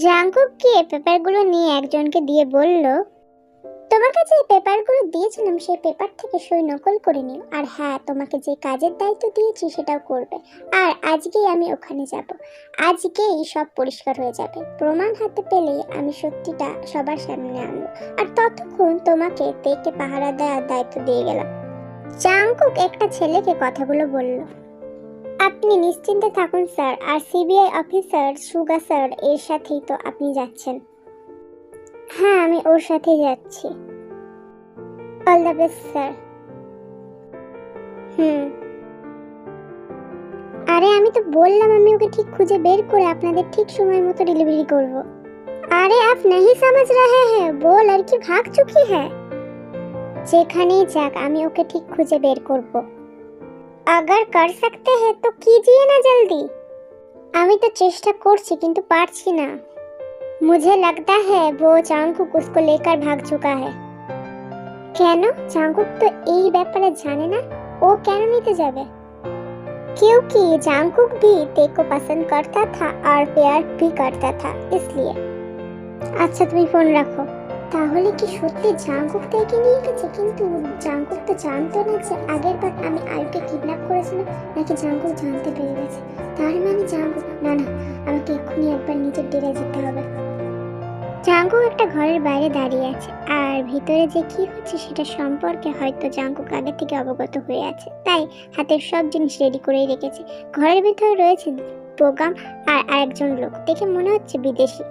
Jungkook গিয়ে পেপারগুলো নিয়ে একজনকে দিয়ে বলল তোমাকে যে পেপারগুলো দিয়েছিলাম, সেই পেপার থেকে সই নকল করে নিও। আর হ্যাঁ তোমাকে যে কাজের দায়িত্ব দিয়েছি, সেটাও করবে। আর আজকেই আমি ওখানে যাব। আজকেই সব পরিষ্কার হয়ে যাবে। প্রমাণ হাতে পেলেই আমি সত্যিটা সবার সামনে আনব। আর ততক্ষণ তোমাকে তেকে পাহারা দেওয়ার দায়িত্ব দিয়ে গেলাম। জাঙ্কুক একটা ছেলেকে কথাগুলো বলল আপনি নিশ্চিন্তে থাকুন, স্যার। আর সিবিআই অফিসার সুগা স্যার, এর সাথেই তো আপনি যাচ্ছেন। হ্যাঁ আমি ওর সাথেই যাচ্ছি। All the best, sir. হুম। আরে, আমি তো বললাম আমি ওকে ঠিক খুঁজে বের করে আপনাদের ঠিক সময় মতো ডেলিভারি করব। আরে, আপ নাহি সমঝ রহে হ্যাঁ বল আর কি ভাগ চুকি হ্যাঁ। যেখানেই যাক, আমি ওকে ঠিক খুঁজে বের করব। अगर कर सकते हैं तो कीजिए ना जल्दी আমি তো চেষ্টা করছি কিন্তু পারছি না मुझे लगता है वो चांगकुक उसको लेकर भाग चुका है কেন চাঙ্কুক তো এই ব্যাপারে জানে না ও কেন নিতে যাবে क्योंकि चांगकुक भी ते को पसंद करता था और प्यार भी करता था इसलिए আচ্ছা তুমি ফোন রাখো তাহলে কি সত্যি জাঙ্কুক তেকে নিয়ে গেছে? কিন্তু জাঙ্কুক তো জানতো না যে আগের বার আমি আয়ুকে কিডন্যাপ করেছিলাম নাকি জাঙ্কুক জানতে পেরে গেছে। তার মানে জাঙ্কুক, না না, আমাকে এক্ষুনি একবার নিজের ডেরে যেতে হবে। জাঙ্কুক একটা ঘরের বাইরে দাঁড়িয়ে আছে, আর ভিতরে যে কি হচ্ছে সেটা সম্পর্কে হয়তো জাঙ্কুক আগে থেকে অবগত হয়ে আছে। তাই হাতের সব জিনিস রেডি করেই রেখেছে। ঘরের ভিতরে রয়েছে প্রোগ্রাম আর আরেকজন লোক। দেখে মনে হচ্ছে বিদেশি।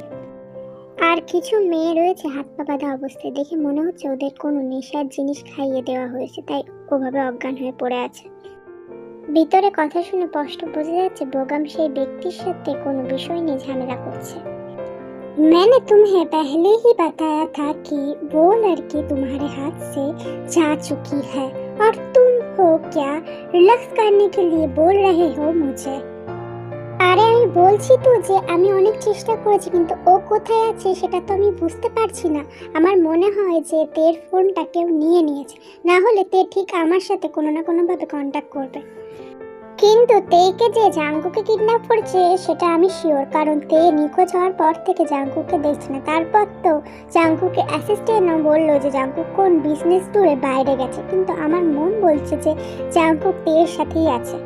আর কিছু মেয়ে রয়েছে হাত পা বাঁধা অবস্থায় দেখে মনে হচ্ছে ওদের কোনো নেশার জিনিস খাইয়ে দেওয়া হয়েছে তাই ওভাবে অজ্ঞান হয়ে পড়ে আছে ভিতরে কথা শুনে স্পষ্ট বোঝা যাচ্ছে বোগাম সেই ব্যক্তির সাথে কোনো বিষয় নিয়ে ঝামেলা করছে मैंने तुम्हें पहले ही बताया था कि वो लड़की तुम्हारे हाथ से जा चुकी है और तुम हो क्या रिलैक्स करने के लिए बोल रहे हो मुझे আরে আমি বলছি তো যে আমি অনেক চেষ্টা করেছি, কিন্তু ও কোথায় আছে সেটা তো আমি বুঝতে পারছি না। আমার মনে হয় যে তের ফোনটা কেউ নিয়ে নিয়েছে। না হলে তে ঠিক আমার সাথে কোনো না কোনোভাবে কন্ট্যাক্ট করবে। কিন্তু তেকে যে জাঙ্কুকে কিডন্যাপ করেছে, সেটা আমি শিওর কারণ তে নিখোঁজ হওয়ার পর থেকে জাঙ্কুকে দেখছে না। তারপর তো জাঙ্কুকে অ্যাসিস্ট্যান্ট বলল যে জাঙ্কুক কোন বিজনেস ট্যুরে বাইরে গেছে। কিন্তু আমার মন বলছে যে জাঙ্কুক তের সাথেই আছে।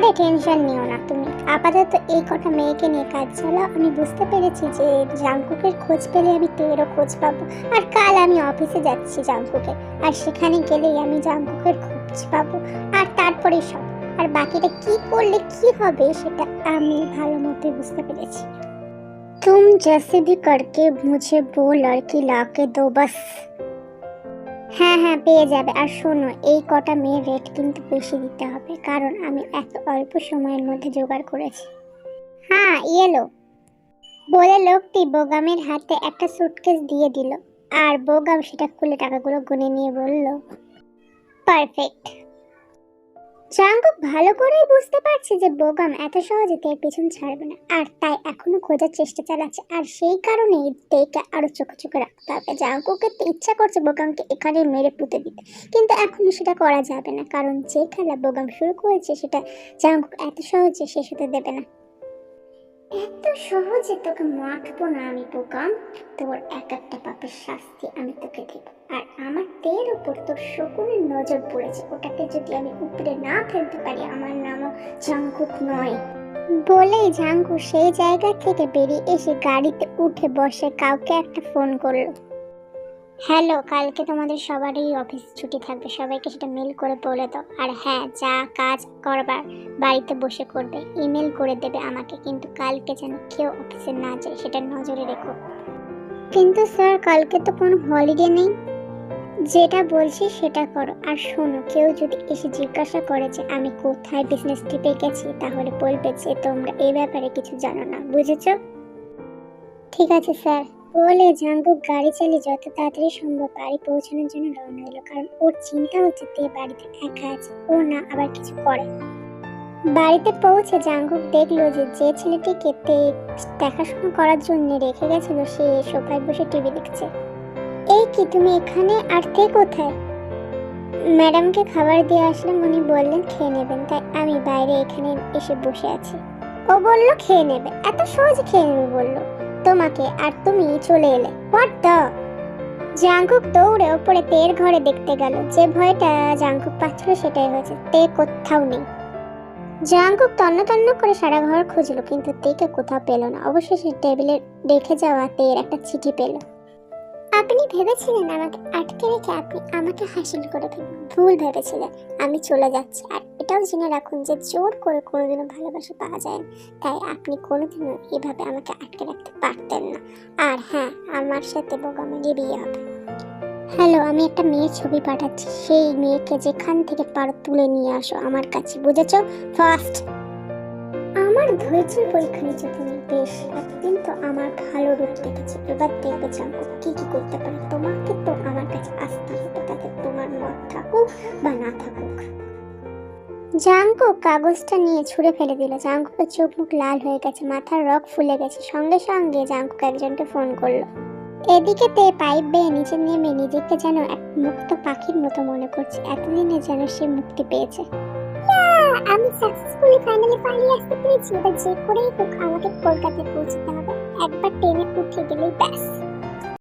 আরে টেনশন নিও না তুমি আপাতত এই কটা মেয়েকে নিয়ে কাজ চালাও আমি বুঝতে পেরেছি যে জাঙ্কুকের খোঁজ পেলে আমি তেরও খোঁজ পাবো আর কাল আমি অফিসে যাচ্ছি জাঙ্কুকে আর সেখানে গেলেই আমি জাঙ্কুকের খোঁজ পাবো আর তারপরে সব আর বাকিটা কি করলে কি হবে সেটা আমি ভালো মতো বুঝতে পেরেছি तुम जैसे भी करके मुझे वो लड़की ला के दो बस হ্যাঁ হ্যাঁ পেয়ে যাবে। আর শোনো, এই কটা মেয়ের রেট কিন্তু বেশি দিতে হবে, কারণ আমি এত অল্প সময়ের মধ্যে জোগাড় করেছি। হ্যাঁ ইয়েলো। বলে লোকটি বোগামের হাতে একটা সুটকেস দিয়ে দিল, আর বোগাম সেটা খুলে টাকাগুলো গুনে নিয়ে বলল পারফেক্ট জাঙ্কুক ভালো করেই বুঝতে পারছে যে বোগাম এত সহজে তের পিছন ছাড়বে না। আর তাই এখনও খোঁজার চেষ্টা চালাচ্ছে। আর সেই কারণেই তেকে আরও চোখে চোখে রাখতে হবে। জাঙ্কুকে তো ইচ্ছা করছে বোগামকে এখানে মেরে পুঁতে দিতে। কিন্তু এখনও সেটা করা যাবে না। কারণ যে খেলা বোগাম শুরু করেছে, সেটা জাঙ্কুক এত সহজে শেষ হতে দেবে না। এত সহজে তোকে মাখবো না আমি বোগাম। তোর এক একটা পাপের শাস্তি আমি তোকে দেব। আর আমার তের উপর তোর শকুনের নজর পড়েছে। ওটাকে যদি আমি উপরে না ফেলতে পারি, আমার নামও জাঙ্কুক নয়। বলেই জাঙ্কু সেই জায়গা থেকে বেরিয়ে এসে গাড়িতে উঠে বসে, কাউকে একটা ফোন করল। হ্যালো, কালকে তোমাদের সবারই অফিস ছুটি থাকবে, সবাইকে সেটা মেল করে বলে দাও। আর হ্যাঁ যা কাজ করবার, বাড়িতে বসে করবে ইমেল করে দেবে আমাকে, কিন্তু কালকে যেন কেউ অফিসে না যায়, সেটা নজরে রেখো। কিন্তু স্যার, কালকে তো কোনো হলিডে নেই। যেটা বলছি সেটা করো। আর শোনো, কেউ যদি এসে জিজ্ঞাসা করে যে আমি কোথায় বিজনেস ট্রিপে গেছি, তাহলে বলবে যে তোমরা এই ব্যাপারে কিছু জানো না, বুঝেছ? ঠিক আছে স্যার। বলে জাঙ্কুক গাড়ি চালিয়ে যত তাড়াতাড়ি সম্ভব বাড়ি পৌঁছানোর জন্য রওনা হলো কারণ ওর চিন্তা হচ্ছে তে বাড়িতে একা আছে, ও না আবার কিছু করে। বাড়িতে পৌঁছে জাঙ্কুক দেখল যে যে ছেলেটিকে তে দেখাশোনা করার জন্য রেখে গেছিল, সে সোফায় বসে টিভি দেখছে। এই কি, তুমি এখানে আর তে কোথায়? ম্যাডামকে খাবার দিয়ে আসলাম, উনি বললেন খেয়ে নেবেন, তাই আমি বাইরে এখানে এসে বসে আছি। ও ও বলল, খেয়ে নেবে। এত সহজ খেয়ে নেবে বলল। তোমাকে আর তুমি চলে এলে। হোয়াট দ্য জাঙ্কুক দৌড়ে ওপরে তের ঘরে দেখতে গেল। যে ভয়টা জাঙ্কুক পাচ্ছিল, সেটাই হয়েছে। তে কোথাও নেই। জাঙ্কুক তন্ন তন্ন করে সারা ঘর খুঁজলো, কিন্তু তেকে কোথাও পেল না। অবশেষে টেবিলে রেখে যাওয়া তের একটা চিঠি পেল। আপনি ভেবেছিলেন আমাকে আটকে রেখে আপনি আমাকে হাসিল করে ফেলবেন ভুল ভেবেছিলেন আমি চলে যাচ্ছি। আর এটাও জেনে রাখুন যে জোর করে কোনোদিনও ভালোবাসা পাওয়া যায় তাই আপনি কোনোদিনও এভাবে আমাকে আটকে রাখতে পারতেন না। আর হ্যাঁ আমার সাথে বোগামেরই বিয়ে হবে। হ্যালো, আমি একটা মেয়ের ছবি পাঠাচ্ছি। সেই মেয়েকে যেখান থেকে পারো তুলে নিয়ে আসো আমার কাছে। বুঝেছ? ফার্স্ট আমার ধৈর্যের পরীক্ষা নিচ্ছ তুমি। বেশ একদিন তো আমার ভালো রূপ দেখেছি। এবার দেখবে জানব কি কি করতে পারে। তোমাকে তো আমার কাছে আসতে হবে, তাতে তোমার মত থাকুক বা না থাকুক। জাঙ্কু কাগজটা নিয়ে ছুঁড়ে ফেলে দিল। জাঙ্কুকের চোখ মুখ লাল হয়ে গেছে, মাথার রক ফুলে গেছে। সঙ্গে সঙ্গে জাঙ্কুক একজনকে ফোন করল। এদিকে তে পাইপ বেয়ে নিচে নেমে নিজেকে যেন এক মুক্ত পাখির মতো মনে করছে। এতদিনে যেন সে মুক্তি পেয়েছে। আমি সাকসেসফুলি ফাইনালি পালিয়ে আসতে পেরেছি, এবার যে করেই হোক আমাকে কলকাতায় পৌঁছতে হবে। একবার ট্রেনে উঠে গেলেই ব্যাস।